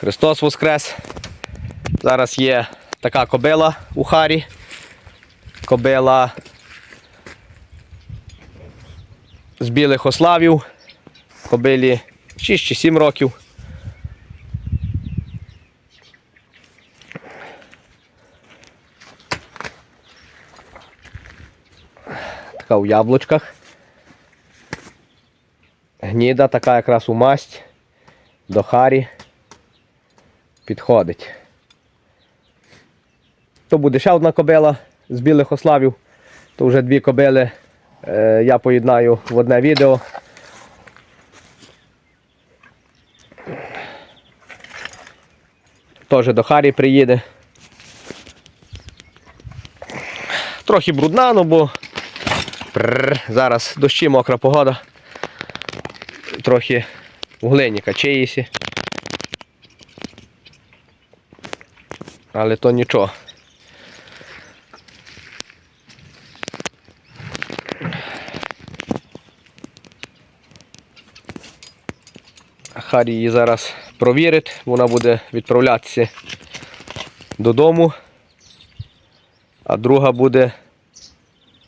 Христос Воскрес. Зараз є така кобила у Харі. Кобила з білих ославів. Кобилі 6 чи 7 років. Така у яблучках. Гніда така якраз у масть до Харі підходить. То буде ще одна кобила з білих ославів. То вже дві кобили е, я поєднаю в одне відео. Теж до Харі приїде. Трохи брудна, ну бо прррр, зараз дощі мокра погода. Трохи в глині качаєсі. Але то нічого. Харі її зараз провірить, вона буде відправлятися додому, а друга буде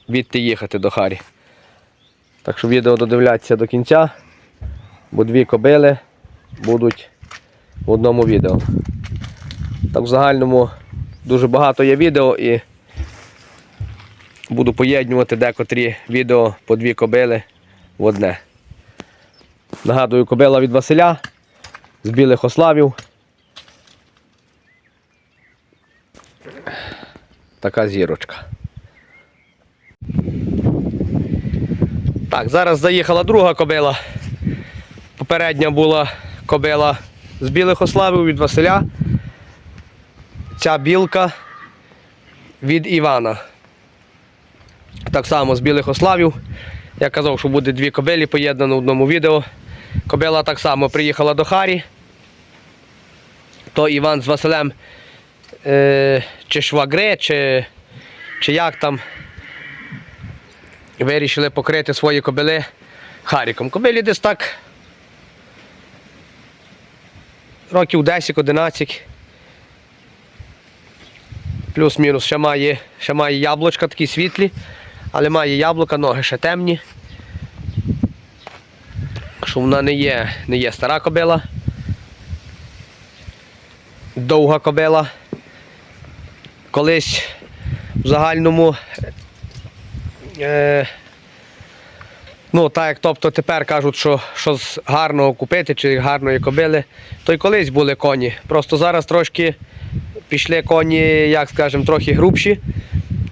відти їхати до Харі. Так що відео додивляться до кінця, бо дві кобили будуть в одному відео. Так в загальному дуже багато є відео і буду поєднувати декотрі відео по дві кобили в одне. Нагадую, кобила від Василя з білих ославів. Така зірочка. Так, зараз заїхала друга кобила. Попередня була кобила з білих ославів від Василя. Ця білка від Івана. Так само з білих ославів. Я казав, що буде дві кобилі поєднані в одному відео. Кобила так само приїхала до Харі. То Іван з Василем е, чи швагри, чи, чи як там вирішили покрити свої кобили Харіком. Кобилі десь так років 10-11. Плюс-мінус ще має, ще має яблучка такі світлі, але має яблука, ноги ще темні. Що вона не є, не є стара кобила. Довга кобила. Колись в загальному. Е, ну, так тобто тепер кажуть, що з гарного купити чи гарної кобили, то й колись були коні. Просто зараз трошки пішли коні, як скажемо, трохи грубші.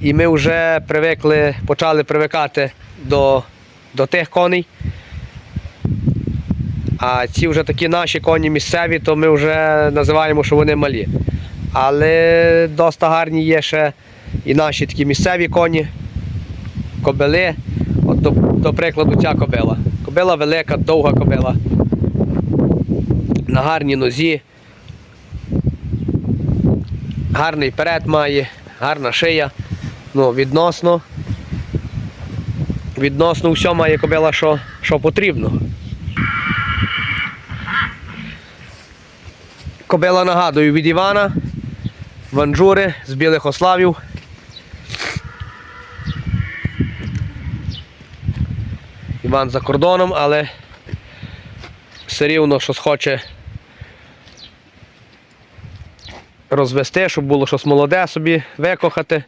І ми вже привикли, почали привикати до, до тих коней. А ці вже такі наші коні місцеві, то ми вже називаємо, що вони малі. Але доста гарні є ще і наші такі місцеві коні, кобили. От до, до прикладу, ця кобила. Кобила велика, довга кобила. На гарній нозі. Гарний перед має, гарна шия. Ну, відносно. Відносно все має кобила, що, що потрібно. Кобила нагадую від Івана, Ванжури з білих ославів. Іван за кордоном, але все рівно щось хоче розвести, щоб було щось молоде собі викохати.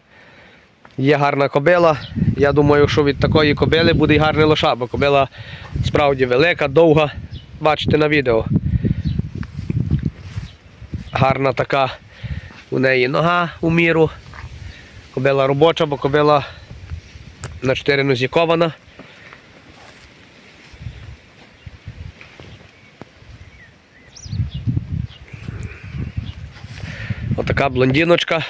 Є гарна кобила. Я думаю, що від такої кобили буде й гарний лоша, бо кобила справді велика, довга. Бачите на відео. Гарна така у неї нога у міру. Кобила робоча, бо кобила на чотири нозі кована. Отака блондіночка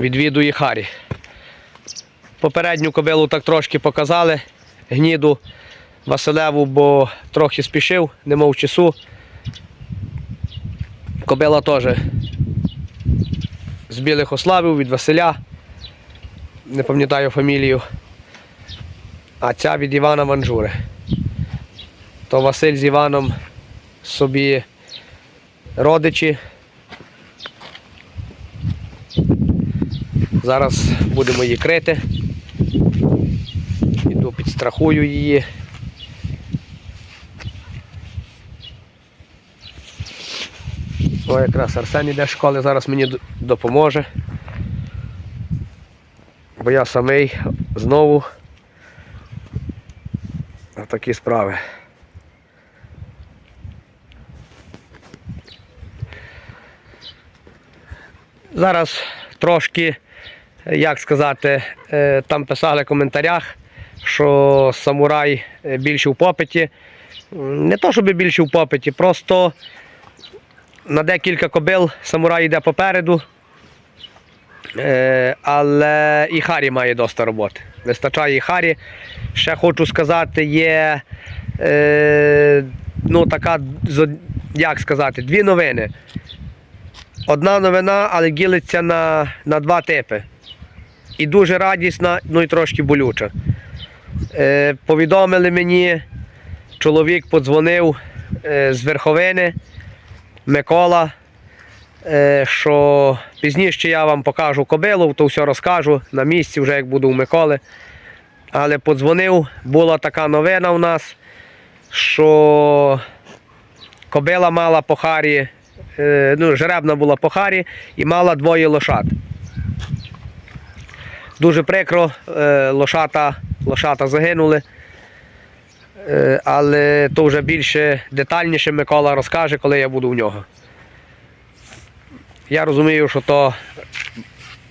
відвідує Харі. Попередню кобилу так трошки показали, гніду Василеву, бо трохи спішив, не мав часу. Кобила теж з білих ославів від Василя. Не пам'ятаю фамілію. А ця від Івана Манжури. То Василь з Іваном собі родичі. Зараз будемо її крити. Іду підстрахую її. О, якраз Арсен іде з школи, зараз мені допоможе. Бо я самий знову такі справи. Зараз трошки, як сказати, е, там писали в коментарях, що самурай е, більше в попиті. Не то, щоб більше в попиті, просто на декілька кобил самурай йде попереду. Е, але і Харі має доста роботи. Вистачає і Харі. Ще хочу сказати, є ну, така, як сказати, дві новини. Одна новина, але ділиться на, на два типи. І дуже радісна, ну і трошки болюча. Е, повідомили мені, чоловік подзвонив е, з Верховини, Микола, е, що пізніше я вам покажу кобилу, то все розкажу на місці, вже як буду у Миколи. Але подзвонив, була така новина у нас, що кобила мала по харі, ну, жеребна була по харі і мала двоє лошад. Дуже прикро, е, лошата, лошата загинули. Е, Але то вже більше детальніше Микола розкаже, коли я буду у нього. Я розумію, що то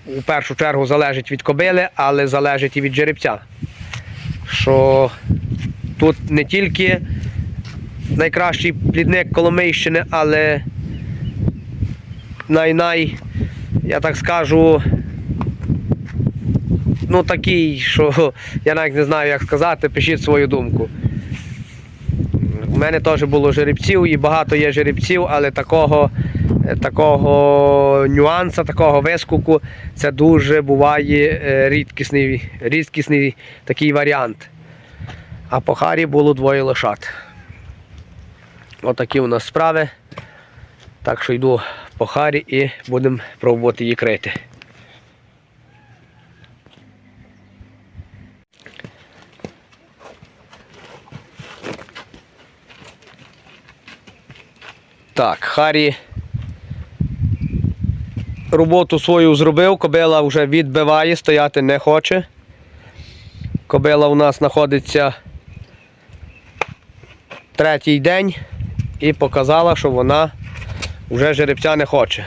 у першу чергу залежить від кобили, але залежить і від жеребця. Що тут не тільки найкращий плідник Коломийщини, але най-най, я так скажу, ну такий, що я навіть не знаю, як сказати, пишіть свою думку. У мене теж було жеребців і багато є жеребців, але такого, е, такого нюанса, такого вискуку це дуже буває е, рідкісний, рідкісний такий варіант. А по харі було двоє лошад. Отакі у нас справи. Так що йду по харі і будемо пробувати її крити. Так, Харі роботу свою зробив, кобила вже відбиває, стояти не хоче. Кобила у нас знаходиться третій день і показала, що вона вже жеребця не хоче.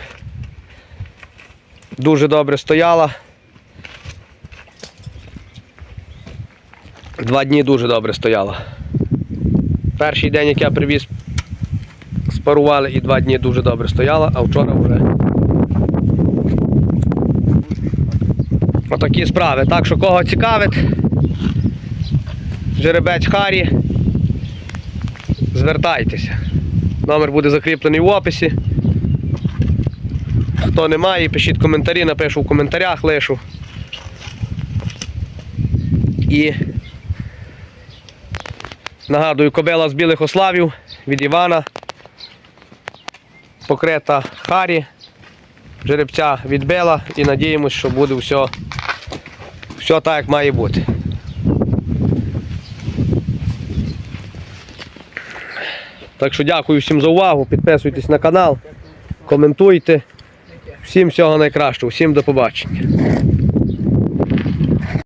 Дуже добре стояла. Два дні дуже добре стояла. Перший день, як я привіз спарували і два дні дуже добре стояла, а вчора вже. Отакі справи. Так що кого цікавить, жеребець Харі, звертайтеся. Номер буде закріплений в описі. Хто не має, пишіть коментарі, напишу в коментарях, лишу. І нагадую, кобила з білих ославів від Івана покрита Харі, жеребця відбила і надіємося, що буде все, все так, як має бути. Так що дякую всім за увагу, підписуйтесь на канал, коментуйте. Всім всього найкращого, всім до побачення.